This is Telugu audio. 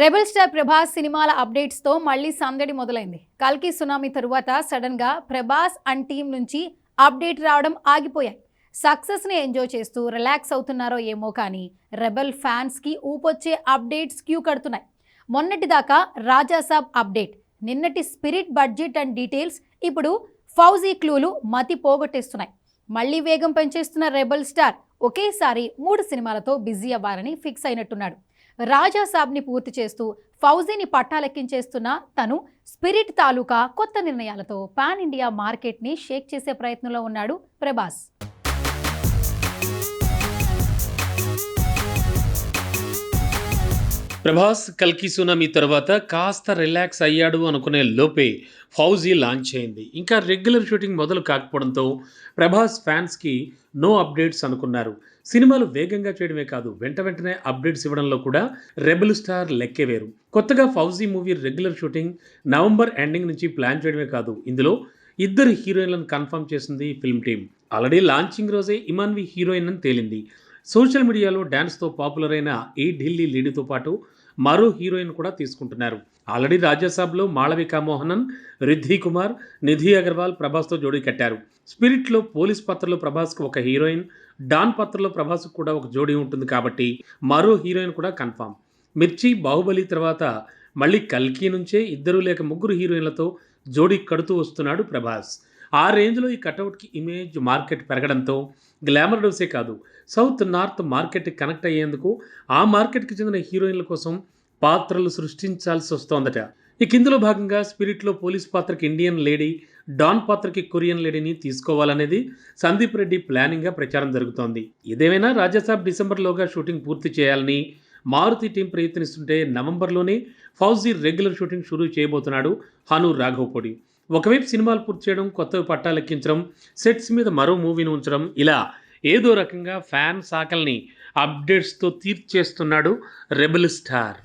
రెబల్ స్టార్ ప్రభాస్ సినిమాల అప్డేట్స్తో మళ్ళీ సందడి మొదలైంది. కల్కి సునామీ తరువాత సడన్గా ప్రభాస్ అండ్ టీం నుంచి అప్డేట్ రావడం ఆగిపోయాయి. సక్సెస్ని ఎంజాయ్ చేస్తూ రిలాక్స్ అవుతున్నారో ఏమో కానీ రెబల్ ఫ్యాన్స్కి ఊపొచ్చే అప్డేట్స్ క్యూ కడుతున్నాయి. మొన్నటిదాకా రాజాసాబ్ అప్డేట్ నిన్నటి స్పిరిట్ బడ్జెట్ అండ్ డీటెయిల్స్ ఇప్పుడు ఫౌజీ క్లూలు మతి పోగొట్టేస్తున్నాయి. మళ్ళీ వేగం పెంచేస్తున్న రెబల్ స్టార్ ఒకేసారి మూడు సినిమాలతో బిజీ అవ్వాలని ఫిక్స్ అయినట్టున్నాడు. రాజా సాబ్ని పూర్తి చేస్తూ ఫౌజీని పట్టాలెక్కించేస్తున్న తను స్పిరిట్ తాలూకా కొత్త నిర్ణయాలతో పాన్ ఇండియా మార్కెట్ని షేక్ చేసే ప్రయత్నంలో ఉన్నాడు ప్రభాస్. ప్రభాస్ కల్కి సునామీ తర్వాత కాస్త రిలాక్స్ అయ్యాడు అనుకునే లోపే ఫౌజీ లాంచ్ అయింది. ఇంకా రెగ్యులర్ షూటింగ్ మొదలు కాకపోవడంతో ప్రభాస్ ఫ్యాన్స్కి నో అప్డేట్స్ అనుకున్నారు. సినిమాలు వేగంగా చేయడమే కాదు వెంట వెంటనే అప్డేట్స్ ఇవ్వడంలో కూడా రెబల్ స్టార్ లెక్కే వేరు. కొత్తగా Fauji movie regular shooting November ending నుంచి ప్లాన్ చేయడమే కాదు ఇందులో ఇద్దరు హీరోయిన్లను కన్ఫర్మ్ చేసింది ఫిల్మ్ టీమ్. ఆల్రెడీ లాంచింగ్ రోజే ఇమాన్వి హీరోయిన్ అని తేలింది. సోషల్ మీడియాలో డ్యాన్స్తో పాపులర్ అయిన ఈ ఢిల్లీ లేడీతో పాటు మరో హీరోయిన్ కూడా తీసుకుంటున్నారు. ఆల్రెడీ రాజ్యసభలో మాళవికా మోహనన్ రిద్ధి కుమార్ నిధి అగర్వాల్ ప్రభాస్తో జోడీ కట్టారు. స్పిరిట్లో పోలీస్ పాత్రలో ప్రభాస్కు ఒక హీరోయిన్ డాన్ పాత్రలో ప్రభాస్కు కూడా ఒక జోడీ ఉంటుంది కాబట్టి మరో హీరోయిన్ కూడా కన్ఫామ్. మిర్చి బాహుబలి తర్వాత మళ్ళీ కల్కి నుంచే ఇద్దరు లేక ముగ్గురు హీరోయిన్లతో జోడీ కడుతూ వస్తున్నాడు ప్రభాస్. ఆ రేంజ్లో ఈ కటౌట్కి ఇమేజ్ మార్కెట్ పెరగడంతో గ్లామర్ డోసే కాదు సౌత్ నార్త్ మార్కెట్ కనెక్ట్ అయ్యేందుకు ఆ మార్కెట్కి చెందిన హీరోయిన్ల కోసం పాత్రలు సృష్టించాల్సి వస్తోందట. ఇక ఇందులో భాగంగా స్పిరిట్లో పోలీస్ పాత్రకి ఇండియన్ లేడీ డాన్ పాత్రకి కొరియన్ లేడీని తీసుకోవాలనేది సందీప్ రెడ్డి ప్లానింగ్గా ప్రచారం జరుగుతోంది. ఇదేమైనా రాజ్యసభ డిసెంబర్లోగా షూటింగ్ పూర్తి చేయాలని మారుతి టీం ప్రయత్నిస్తుంటే నవంబర్లోనే ఫౌజీ రెగ్యులర్ షూటింగ్ షురూ చేయబోతున్నాడు హను రాఘవపొడి ఒకవైపు సినిమాలు పూర్తి చేయడం కొత్తవి పట్టాలెక్కించడం సెట్స్ మీద మరో మూవీని ఉంచడం ఇలా ఏదో రకంగా ఫ్యాన్ సాకల్ని అప్డేట్స్తో తీర్చేస్తున్నాడు రెబల్ స్టార్.